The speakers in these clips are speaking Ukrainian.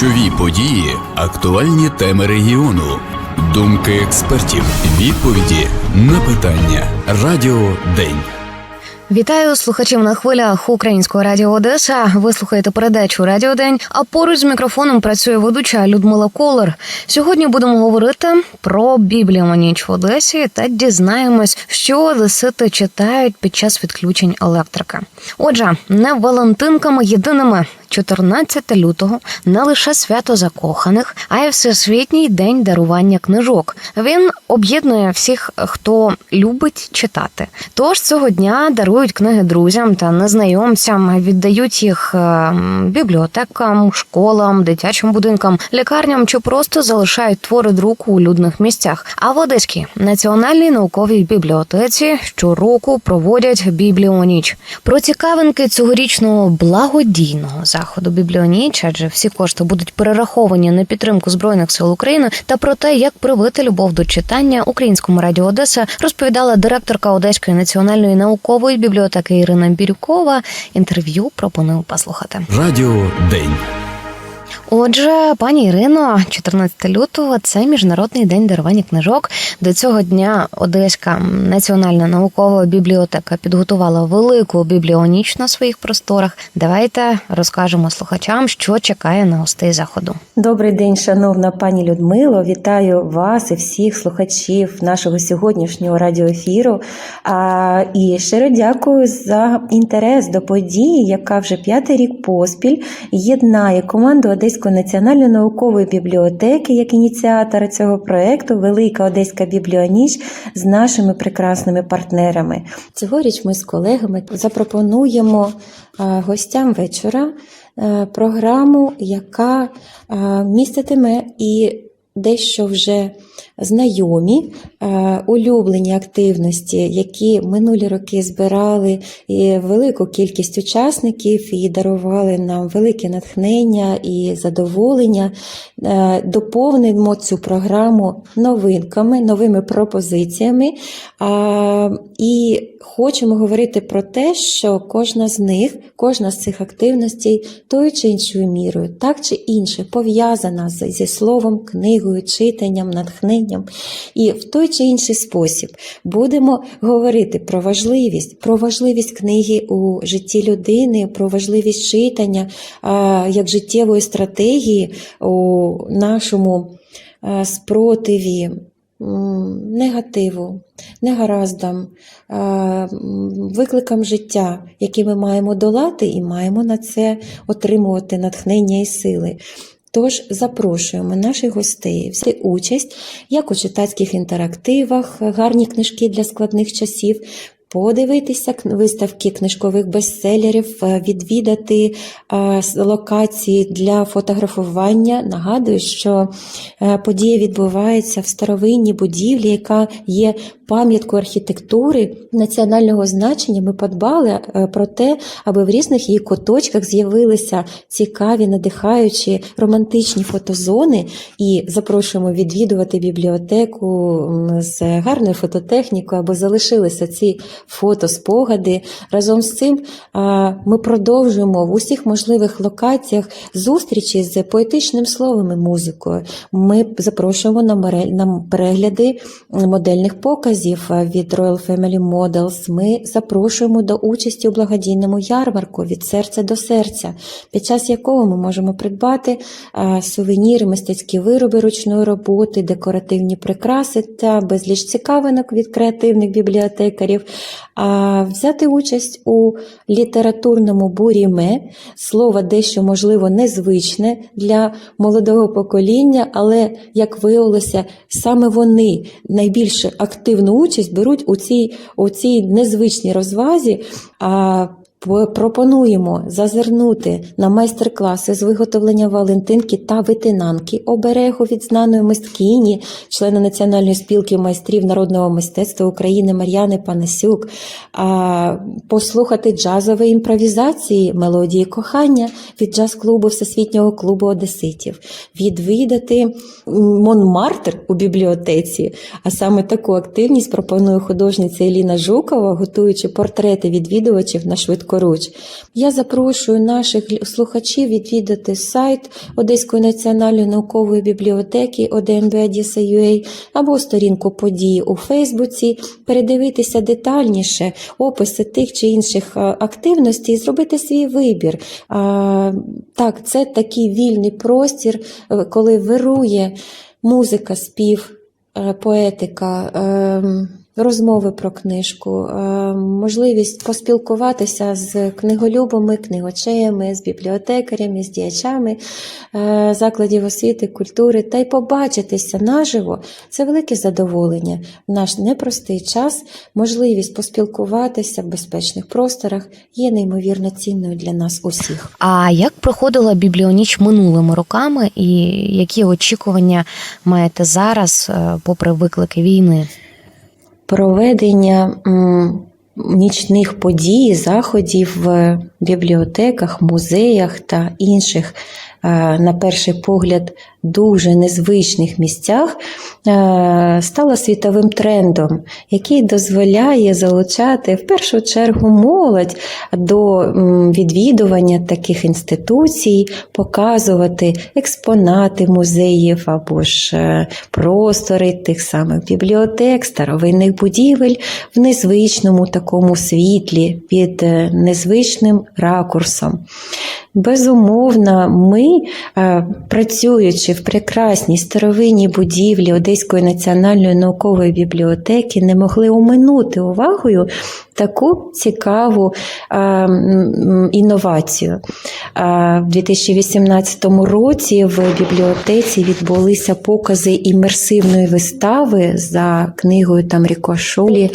Ключові події, актуальні теми регіону, думки експертів, відповіді на питання. Радіо День. Вітаю слухачів на хвилях Українського радіо Одеса. Ви слухаєте передачу Радіо День. А поруч з мікрофоном працює ведуча Людмила Колер. Сьогодні будемо говорити про бібліоманіч в Одесі та дізнаємось, що одесити читають під час відключень електрики. Отже, не валентинками єдиними. 14 лютого не лише свято закоханих, а й всесвітній день дарування книжок. Він об'єднує всіх, хто любить читати. Тож цього дня дарують книги друзям та незнайомцям, віддають їх е, бібліотекам, школам, дитячим будинкам, лікарням чи просто залишають твори друку у людних місцях. А в Одеській національній науковій бібліотеці щороку проводять бібліоніч. Про цікавинки цьогорічного благодійного заходу бібліоніч, адже всі кошти будуть перераховані на підтримку збройних сил України та про те, як привити любов до читання українському радіо Одеса, розповідала директорка Одеської національної наукової бібліотеки Ірина Бірюкова. Інтерв'ю пропоную послухати. Радіо День. Отже, пані Ірино, 14 лютого це міжнародний день дарування книжок. До цього дня Одеська національна наукова бібліотека підготувала велику бібліоніч на своїх просторах. Давайте розкажемо слухачам, що чекає на гостей заходу. Добрий день, шановна пані Людмило. Вітаю вас і всіх слухачів нашого сьогоднішнього радіоефіру. А, І щиро дякую за інтерес до події, яка вже п'ятий рік поспіль єднає команду Одеської національної наукової бібліотеки як ініціатора цього проекту Велика Одеська бібліоніч з нашими прекрасними партнерами. Цьогоріч ми з колегами запропонуємо гостям вечора е, програму, яка е, міститиме і дещо вже знайомі е, улюблені активності, які минулі роки збирали і велику кількість учасників і дарували нам велике натхнення і задоволення. Е, Доповнимо цю програму новинками, новими пропозиціями. І хочемо говорити про те, що кожна з них, кожна з цих активностей тою чи іншою мірою, так чи інше, пов'язана зі словом, книгою, читанням, натхненням. І в той чи інший спосіб будемо говорити про важливість, про важливість книги у житті людини, про важливість читання як життєвої стратегії у нашому спротиві негативу, негараздам, викликам життя, які ми маємо долати, і маємо на це отримувати натхнення і сили. Тож запрошуємо наших гостей взяти участь як у читацьких інтерактивах, гарні книжки для складних часів. Подивитися виставки книжкових бестселерів, е, відвідати е, локації для фотографування. Нагадую, що е, подія відбувається в старовинній будівлі, яка є пам'яткою архітектури національного значення. Ми подбали е, про те, аби в різних її куточках з'явилися цікаві, надихаючі романтичні фотозони. І запрошуємо відвідувати бібліотеку з гарною фототехнікою, аби залишилися ці фотоспогади. Разом з цим ми продовжуємо в усіх можливих локаціях зустрічі з поетичним словом і музикою. Ми запрошуємо на перегляди модельних показів а, від Royal Family Models. Ми запрошуємо до участі у благодійному ярмарку від серця до серця, під час якого ми можемо придбати сувеніри, мистецькі вироби ручної роботи, декоративні прикраси та безліч цікавинок від креативних бібліотекарів, а взяти участь у літературному буріме, слово дещо можливо незвичне для молодого покоління, але як виявилося, саме вони найбільш активну участь беруть у цій, у цій незвичній розвазі. А Пропонуємо зазирнути на майстер-класи з виготовлення валентинки та витинанки оберегу від знаної мисткині, члена Національної спілки майстрів народного мистецтва України Мар'яни Панасюк, послухати джазові імпровізації мелодії кохання від джаз-клубу Всесвітнього клубу Одеситів, відвідати Монмартр у бібліотеці. А саме таку активність пропонує художниця Еліна Жукова, готуючи портрети відвідувачів на швидку швидкоруч. Я запрошую наших слухачів відвідати сайт Одеської національної наукової бібліотеки ОДНБ.UA або сторінку події у Фейсбуці, передивитися детальніше описи тих чи інших е, активностей і зробити свій вибір. Так, це такий вільний простір, е, коли вирує музика, спів, е, поетика, ем, розмови про книжку, е, можливість поспілкуватися з книголюбами, книгочеями, з бібліотекарями, з діячами е, закладів освіти, культури та й побачитися наживо це велике задоволення. В наш непростий час можливість поспілкуватися в безпечних просторах є неймовірно цінною для нас усіх. А як проходила бібліоніч минулими роками, і які очікування маєте зараз, е, попри виклики війни? Проведення нічних подій, заходів в бібліотеках, музеях та інших, е, на перший погляд, дуже незвичних місцях е, стала світовим трендом, який дозволяє залучати в першу чергу молодь до відвідування таких інституцій, показувати експонати музеїв або ж е, простори тих самих бібліотек, старовинних будівель в незвичному такому світлі під е, незвичним ракурсом. Безумовно, ми, працюючи в прекрасній старовинній будівлі Одеської національної наукової бібліотеки, не могли оминути увагою таку цікаву м, інновацію. Е, В 2018 році в бібліотеці відбулися покази імерсивної вистави за книгою Тамріко Шолі.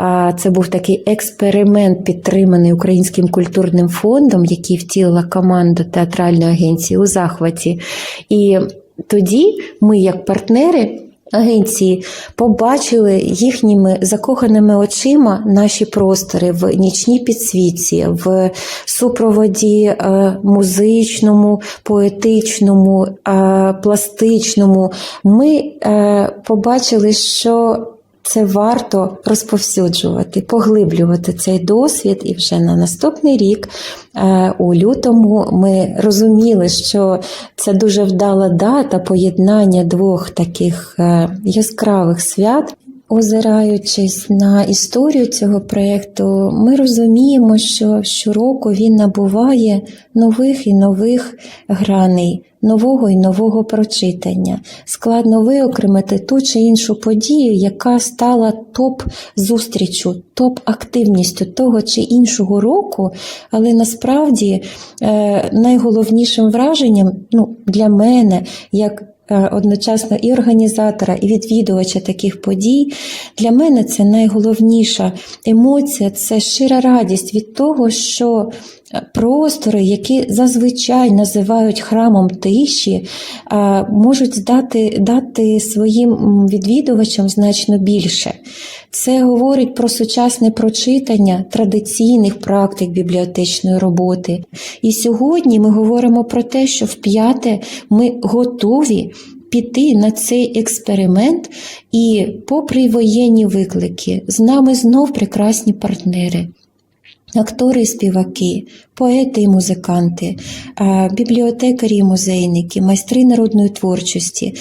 Е, Це був такий експеримент, підтриманий Українським культурним фондом, який втілила команда театральної агенції у захваті. І тоді ми, як партнери, Агенції побачили їхніми закоханими очима наші простори в нічній підсвітці, в супроводі е, музичному, поетичному, е, пластичному. Ми е, побачили, що це варто розповсюджувати, поглиблювати цей досвід, і вже на наступний рік, е, у лютому, ми розуміли, що це дуже вдала дата поєднання двох таких е, яскравих свят. Озираючись на історію цього проєкту, ми розуміємо, що щороку він набуває нових і нових граней, нового і нового прочитання. Складно виокремити ту чи іншу подію, яка стала топ-зустрічю, топ-активністю того чи іншого року, але насправді е, найголовнішим враженням ну, для мене, як одночасно і організатора, і відвідувача таких подій, для мене це найголовніша емоція, це щира радість від того, що е, простори, які зазвичай називають храмом тиші, е, можуть дати, дати своїм відвідувачам значно більше. Це говорить про сучасне прочитання традиційних практик бібліотечної роботи. І сьогодні ми говоримо про те, що вп'яте ми готові піти на цей експеримент, і, попри воєнні виклики, з нами знов прекрасні партнери. Актори і співаки, поети і музиканти, бібліотекарі і музейники, майстри народної творчості.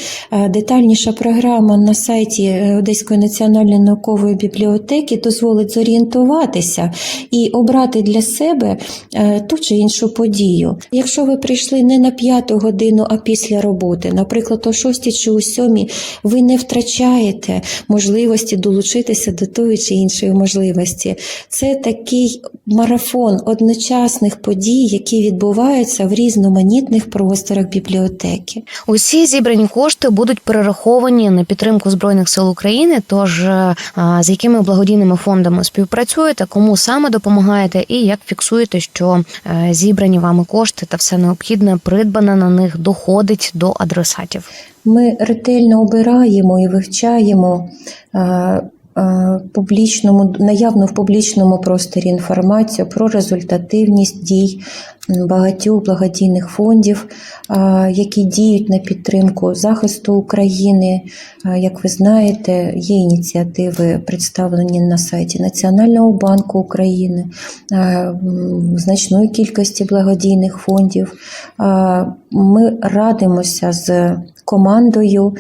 Детальніша програма на сайті е, Одеської національної наукової бібліотеки дозволить зорієнтуватися і обрати для себе е, ту чи іншу подію. Якщо ви прийшли не на п'яту годину, а після роботи, наприклад, о шостій чи о сьомій, ви не втрачаєте можливості долучитися до тої чи іншої можливості. Це такий марафон одночасних подій, які відбуваються в різноманітних просторах бібліотеки. Усі зібрані кошти будуть перераховані на підтримку збройних сил України. Тож е, з якими благодійними фондами співпрацюєте, кому саме допомагаєте, і як фіксуєте, що е, зібрані вами кошти та все необхідне придбане на них доходить до адресатів. Ми ретельно обираємо і вивчаємо е, публічному, наявну в публічному просторі інформацію про результативність дій багатьох благодійних фондів, які діють на підтримку захисту України. Як ви знаєте, є ініціативи, представлені на сайті Національного банку України, значної кількості благодійних фондів. Ми радимося з командою,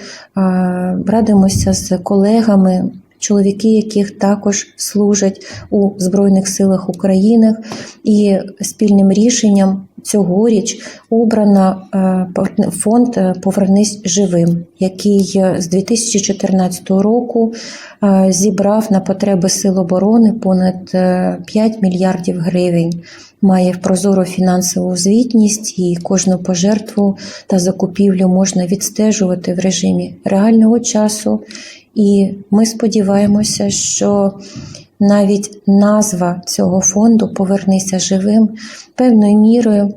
радимося з колегами. Чоловіки, яких також служать у Збройних силах України, і спільним рішенням цьогоріч обрано е, фонд е, Повернись живим, який е, з 2014 року зібрав на потреби Сил оборони понад е, 5 мільярдів гривень. Має прозору фінансову звітність і кожну пожертву та закупівлю можна відстежувати в режимі реального часу. І ми сподіваємося, що навіть назва цього фонду Повернися живим певною мірою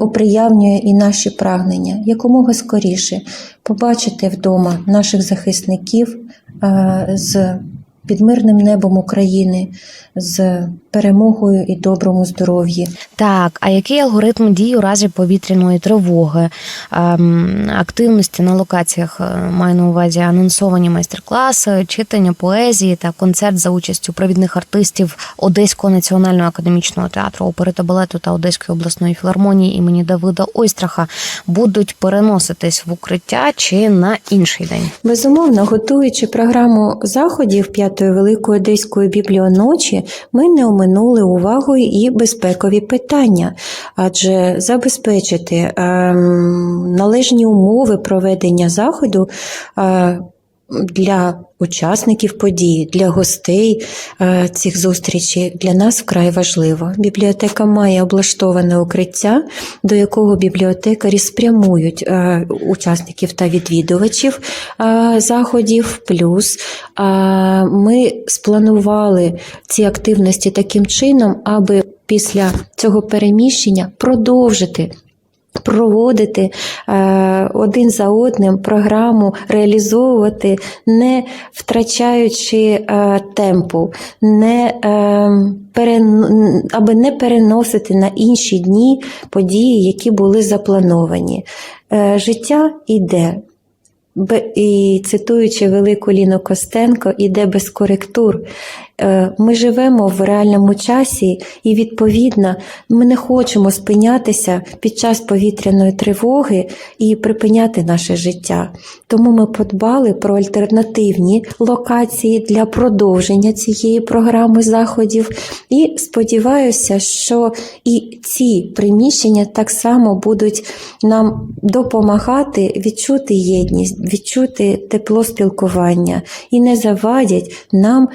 оприявнює і наші прагнення. Якомога скоріше побачити вдома наших захисників е, з під мирним небом України, з перемогою і доброму здоров'ї. Так, а який алгоритм дій у разі повітряної тривоги, ем, активності на локаціях е, маю на увазі анонсовані майстер-класи, читання поезії та концерт за участю провідних артистів Одеського національного академічного театру опери та балету та Одеської обласної філармонії імені Давида Ойстраха будуть переноситись в укриття чи на інший день? Безумовно, готуючи програму заходів п'ятої великої одеської бібліоночі, ми не оминули увагою і безпекові питання, адже забезпечити ем, належні умови проведення заходу. Для учасників події, для гостей е, цих зустрічей для нас вкрай важливо. Бібліотека має облаштоване укриття, до якого бібліотекарі спрямують е, учасників та відвідувачів е, заходів. Плюс ми спланували ці активності таким чином, аби після цього переміщення продовжити проводити е, один за одним програму, реалізовувати, не втрачаючи е, темпу, не, е, аби не переносити на інші дні події, які були заплановані. Життя іде. І цитуючи велику Ліну Костенко, іде без коректур. Е, Ми живемо в реальному часі, і відповідно ми не хочемо спинятися під час повітряної тривоги і припиняти наше життя. Тому ми подбали про альтернативні локації для продовження цієї програми заходів. І сподіваюся, що і ці приміщення так само будуть нам допомагати відчути єдність, відчути тепло спілкування і не завадять нам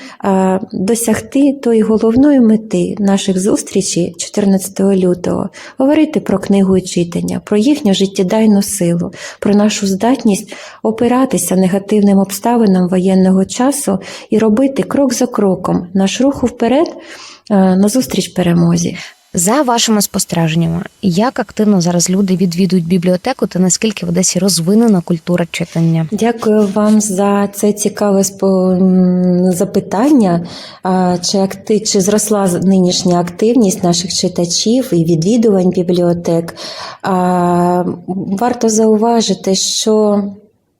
досягти тої головної мети наших зустрічей 14 лютого говорити про книгу і читання, про їхню життєдайну силу, про нашу здатність опиратися негативним обставинам воєнного часу і робити крок за кроком наш рух вперед е, назустріч перемозі. За вашими спостереженнями, як активно зараз люди відвідують бібліотеку та наскільки в Одесі розвинена культура читання? Дякую вам за це цікаве запитання. Чи, акти... чи зросла нинішня активність наших читачів і відвідувань бібліотек? Варто зауважити, що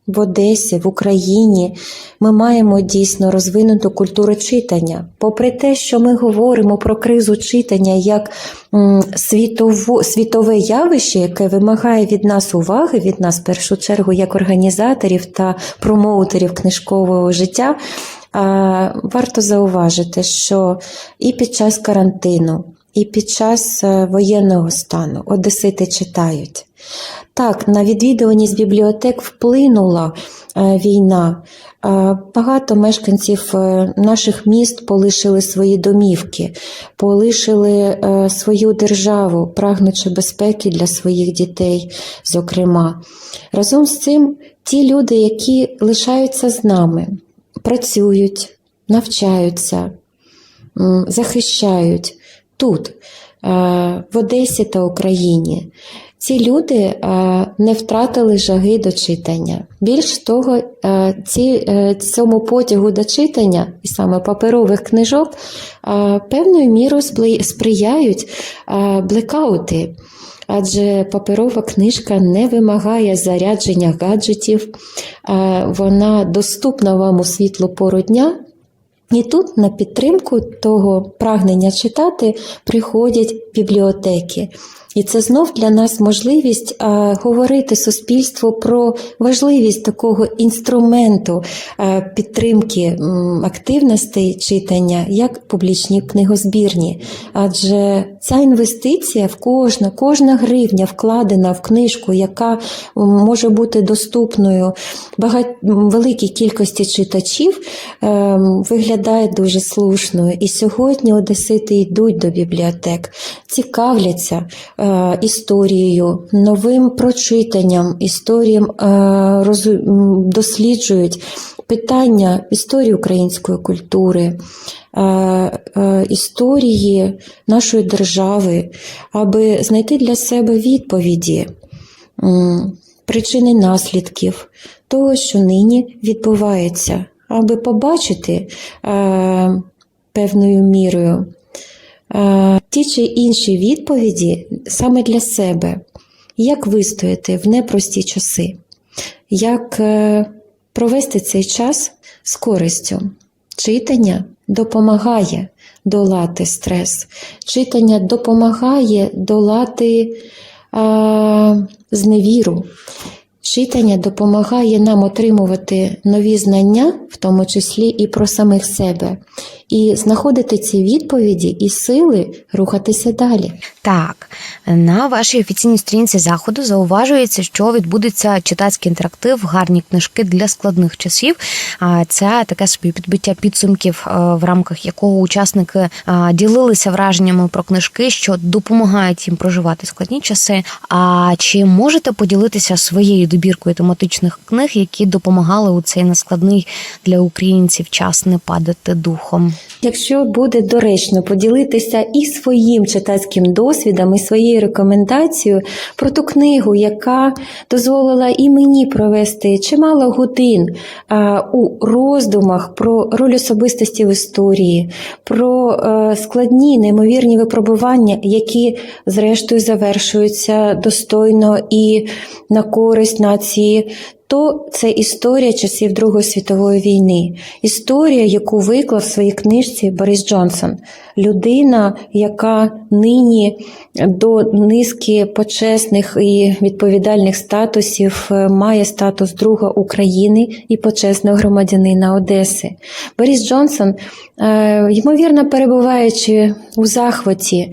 в Одесі, в Україні ми маємо дійсно розвинуту культуру читання. Попри те, що ми говоримо про кризу читання як м, світово, світове явище, яке вимагає від нас уваги, від нас в першу чергу як організаторів та промоутерів книжкового життя, варто зауважити, що і під час карантину, і під час е, воєнного стану одесити читають. Так, на відвідуваність бібліотек вплинула е, війна. Е, Багато мешканців е, наших міст полишили свої домівки, полишили свою державу, прагнучи безпеки для своїх дітей, зокрема. Разом з цим, ті люди, які лишаються з нами, працюють, навчаються, захищають тут, в Одесі та Україні. Ці люди е, не втратили жаги до читання. Більш того, е, ці, е, цьому потягу до читання, і саме паперових книжок, певною мірою сприяють блекаути. Адже паперова книжка не вимагає зарядження гаджетів, вона доступна вам у світлу пору дня. І тут на підтримку того прагнення читати приходять бібліотеки. І це знов для нас можливість а, говорити суспільству про важливість такого інструменту а, підтримки м, активностей читання, як публічні книгозбірні. Адже ця інвестиція в кожна, кожна гривня вкладена в книжку, яка може бути доступною багать, великій кількості читачів, ем, виглядає дуже слушно. І сьогодні одесити йдуть до бібліотек, цікавляться е, історією, новим прочитанням, історіям е, досліджують питання історії української культури. е, е, Історії нашої держави, аби знайти для себе відповіді, причини наслідків того, що нині відбувається, аби побачити е, певною мірою е, ті чи інші відповіді саме для себе, як вистояти в непрості часи, як е, провести цей час з користю. Читання допомагає долати стрес, читання допомагає долати е, зневіру. Читання допомагає нам отримувати нові знання, в тому числі і про самих себе, і знаходити ці відповіді і сили рухатися далі. Так, на вашій офіційній сторінці заходу зауважується, що відбудеться читацький інтерактив, гарні книжки для складних часів. А Це таке собі підбиття підсумків, е, в рамках якого учасники е, ділилися враженнями про книжки, що допомагають їм проживати складні часи. А чи можете поділитися своєю добіркою тематичних книг, які допомагали у цей нескладний для українців час не падати духом? Якщо буде доречно поділитися і своїм читацьким досвідом, і своєю рекомендацією про ту книгу, яка дозволила і мені провести чимало годин у роздумах про роль особистості в історії, про е, складні неймовірні випробування, які зрештою завершуються достойно і на користь нації. То це історія часів Другої світової війни, історія, яку виклав в своїй книжці Борис Джонсон, людина, яка нині до низки почесних і відповідальних статусів е, має статус друга України і почесного громадянина Одеси. Борис Джонсон, е, ймовірно, перебуваючи у захваті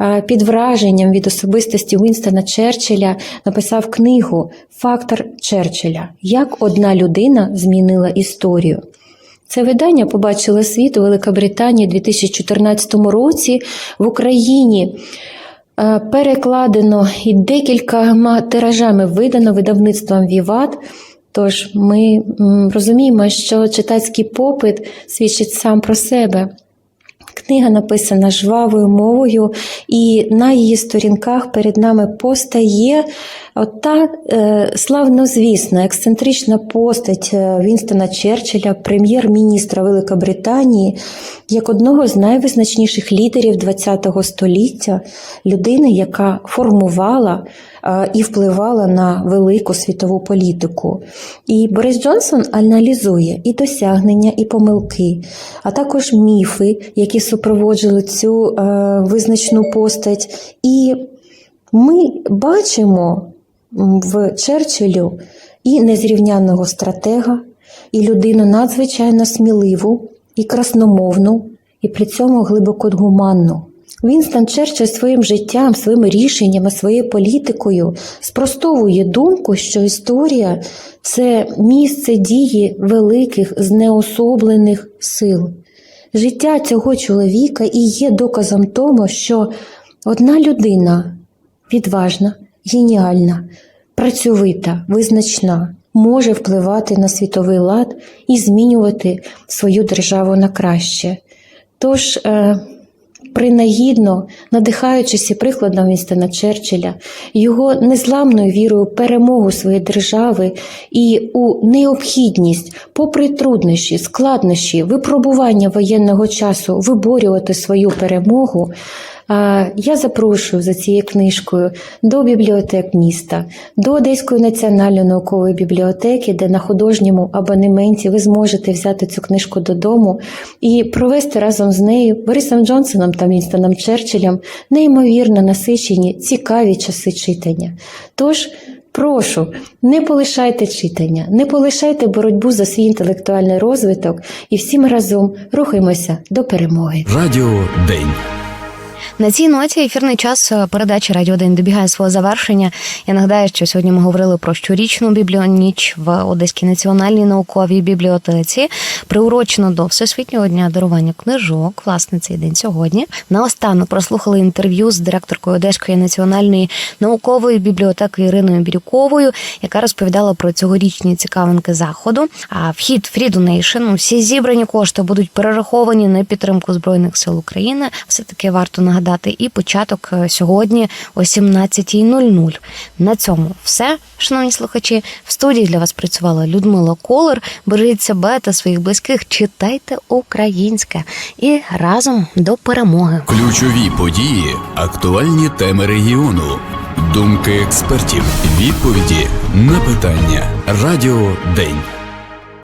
е, під враженням від особистості Уінстона Черчилля, написав книгу Фактор Черчилля. Як одна людина змінила історію. Це видання побачило світ у Великобританії у 2014 році. В Україні е, перекладено і декількома тиражами видано видавництвом Віват. Тож ми розуміємо, що читацький попит свідчить сам про себе. Книга написана жвавою мовою, і на її сторінках перед нами постає та е, славнозвісна, ексцентрична постать е, Вінстона Черчилля, прем'єр-міністра Великобританії, як одного з найвизначніших лідерів ХХ століття, людини, яка формувала е, і впливала на велику світову політику. І Борис Джонсон аналізує і досягнення, і помилки, а також міфи, які супроводжували цю е, визначну постать. І ми бачимо в Черчиллю і незрівняного стратега, і людину надзвичайно сміливу, і красномовну, і при цьому глибоко гуманну. Вінстон Черчилль своїм життям, своїми рішеннями, своєю політикою спростовує думку, що історія це місце дії великих знеособлених сил. Життя цього чоловіка і є доказом тому, що одна людина відважна, геніальна, працьовита, визначна, може впливати на світовий лад і змінювати свою державу на краще. Тож е, принагідно, надихаючись прикладом Вінстона Черчилля, його незламною вірою в перемогу своєї держави і у необхідність, попри труднощі, складнощі, випробування воєнного часу, виборювати свою перемогу. А, Я запрошую за цією книжкою до бібліотек міста, до Одеської національної наукової бібліотеки, де на художньому абонементі ви зможете взяти цю книжку додому і провести разом з нею Борисом Джонсоном та Вінстоном Черчиллем неймовірно насичені, цікаві часи читання. Тож Прошу, не полишайте читання, не полишайте боротьбу за свій інтелектуальний розвиток і всі ми разом рухаємося до перемоги. Радіо День. На цій ноті ефірний час е, передачі Радіо День добігає свого завершення. Я нагадаю, що сьогодні ми говорили про щорічну бібліоніч в Одеській національній науковій бібліотеці, приурочено до Всесвітнього дня дарування книжок. Власне, цей день сьогодні. Наостанок прослухали інтерв'ю з директоркою Одеської національної наукової бібліотеки Іриною Бірюковою, яка розповідала про цьогорічні цікавинки заходу. А вхід Free Donation, всі зібрані кошти будуть перераховані на підтримку збройних сил України. Все таки варто нагадати. І початок е, сьогодні о 17.00. На цьому все, шановні слухачі. В студії для вас працювала Людмила Колер. Бережіть себе та своїх близьких, читайте українське і разом до перемоги. Ключові події, актуальні теми регіону, думки експертів, відповіді на питання. Радіо День.